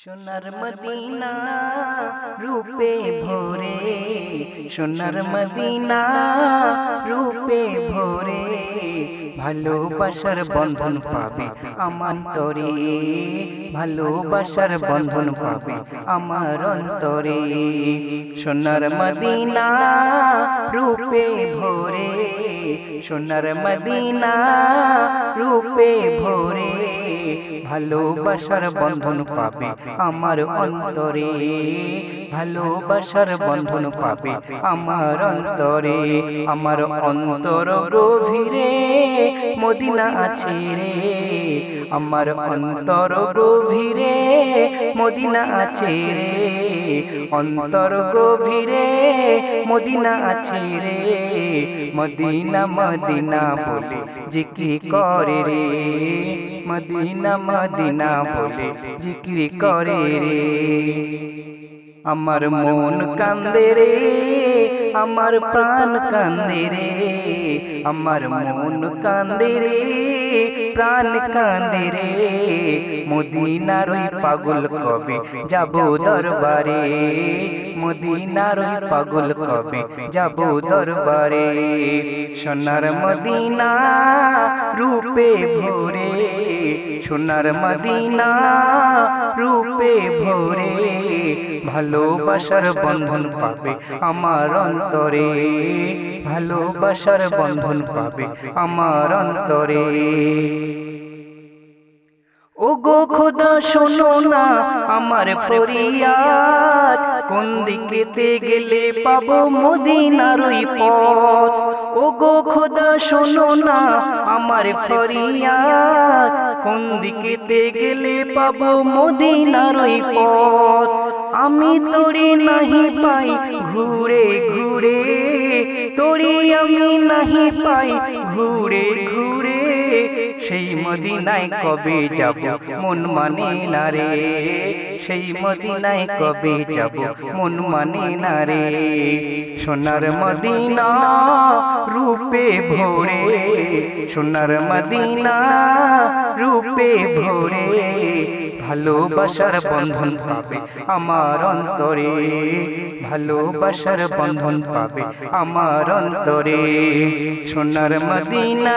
সোনার মদিনা রূপে ভোরে সোনার মদিনা রূপে ভরে ভালোবাসার বন্ধন পাবে আমার তরে ভালোবাসার বন্ধন পাবে আমার অন্তরে সোনার মদিনা রূপে ভরে। সোনার মদিনা রূপে ভরে ভালোবাসার বন্ধন পাবে আমার অন্তরে, ভালোবাসার বন্ধন পাবে আমার অন্তরে, আমার অন্তর গভীরে মদিনা আছে রে, আমার অন্তর গভীরে মদিনা আছে রে, অন্তর গভীরে মদিনা আছে রে, মদিনা মদিনা মদিনা বলে। জিক্রি করে রে। মদিনা মদিনা বলে। জিক্রি করে রে। আমার মন কান্দে রে। আমার প্রাণ কান্দে রে আমার মন কান্দে রে প্রাণ কান্দে রে মদিনার ওই পাগল কবে যাব দরবারে মদিনার ওই পাগল কবে যাব দরবারে সোনার মদিনা রূপে ভরে সোনার মদিনা রূপে ভরে ভালোবাসার বন্ধন পাবে আমার অন্তরে ভালোবাসার বন্ধন পাবে আমার অন্তরে। ও গো খোদা, শোনো না আমার ফরিয়াদ। কোন দিকেতে গেলে পাবো মদিনার ওই পথ? ও গো খোদা, শোনো না আমার ফরিয়াদ। কোন দিকেতে গেলে পাবো মদিনার ওই পথ? আমি তোরে নাহি পাই ঘুরে ঘুরে তোরে আমি নাহি পাই ঘুরে ঘুরে। সেই মদিনায় কবে যাব? মন মানে না রে। সেই মদিনায় কবে যাব? মন মানে না রে। সোনার মদিনা রূপে ভরে। সোনার মদিনা রূপে ভরে। ভালোবাসার বন্ধন পাবে আমার অন্তরে। ভালোবাসার বন্ধন পাবে আমার অন্তরে। সোনার মদিনা